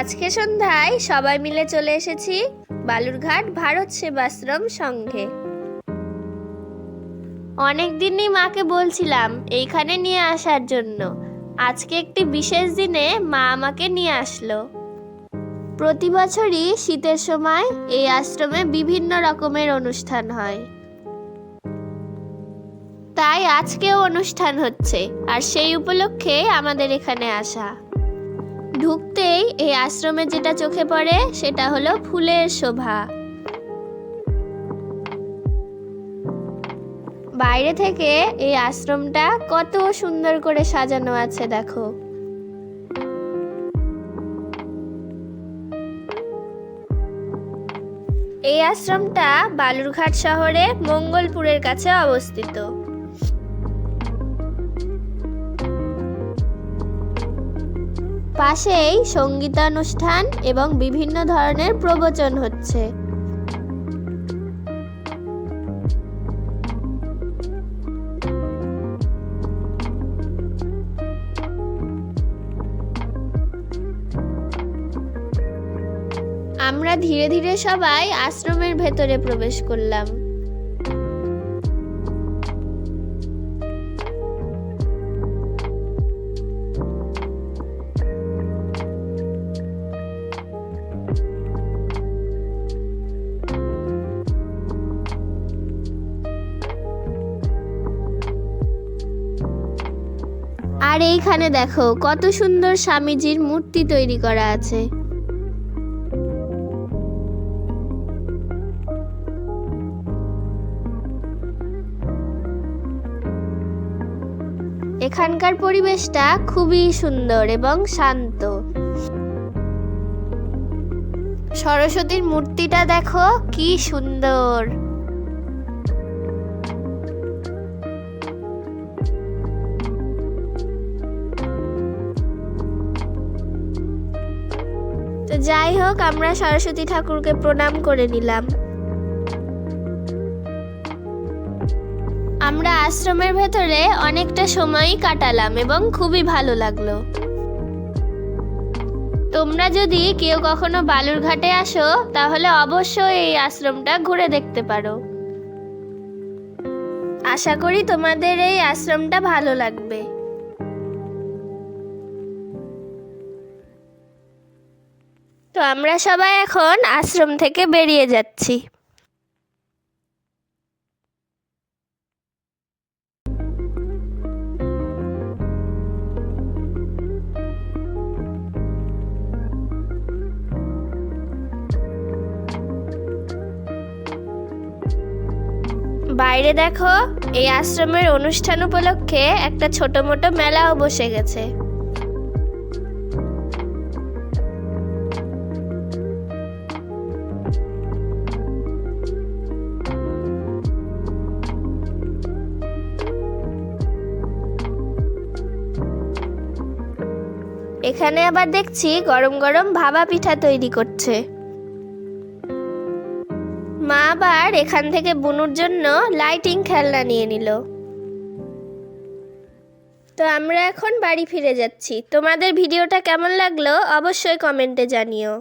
আজকে সন্ধ্যায় সবাই মিলে চলে এসেছি বালুরঘাট ভারত সেবাশ্রম সংঘে। অনেক দিনই মাকে বলছিলাম এইখানে নিয়ে আসার জন্য। আজকে একটি বিশেষ দিনে মা আমাকে নিয়ে আসলো। প্রতি বছরই শীতের সময় এই আশ্রমে বিভিন্ন রকমের অনুষ্ঠান হয়। তাই আজকেও অনুষ্ঠান হচ্ছে আর সেই উপলক্ষে আমাদের এখানে আসা। ঢুকতেই এই আশ্রমে যেটা চোখে পড়ে, সেটা হলো ফুলের শোভা। বাইরে থেকে এই আশ্রমটা কত সুন্দর করে সাজানো আছে, দেখো। এই আশ্রমটা বালুরঘাট শহরে মঙ্গলপুরের কাছে অবস্থিত। পাশেই সঙ্গীতানুষ্ঠান এবং বিভিন্ন ধরনের প্রবচন হচ্ছে। আমরা ধীরে ধীরে সবাই আশ্রমের ভেতরে প্রবেশ করলাম। আর এইখানে দেখো, কত সুন্দর স্বামীজির মূর্তি তৈরি করা আছে। এখানকার পরিবেশটা খুবই সুন্দর এবং শান্ত। সরস্বতীর মূর্তিটা দেখো, কি সুন্দর! তো যাই হোক, আমরা সরস্বতী ঠাকুরকে প্রণাম করে নিলাম। আমরা আশ্রমের ভেতরে অনেকটা সময়ই কাটালাম এবং খুবই ভালো লাগল। তোমরা যদি কেউ কখনো বালুরঘাটে আসো, তাহলে অবশ্যই এই আশ্রমটা ঘুরে দেখতে পারো। আশা করি তোমাদের এই আশ্রমটা ভালো লাগবে। তো আমরা সবাই এখন আশ্রম থেকে বেরিয়ে যাচ্ছি। বাইরে দেখো, এই আশ্রমের অনুষ্ঠান উপলক্ষে একটা ছোট মোটো মেলাও বসে গেছে। এখানে আবার দেখছি গরম গরম ভাবা পিঠা তৈরি করছে। মা আবার এখান থেকে বুনুর জন্য লাইটিং খেলনা নিয়ে নিল। তো আমরা এখন বাড়ি ফিরে যাচ্ছি। তোমাদের ভিডিওটা কেমন লাগল অবশ্যই কমেন্টে জানিও।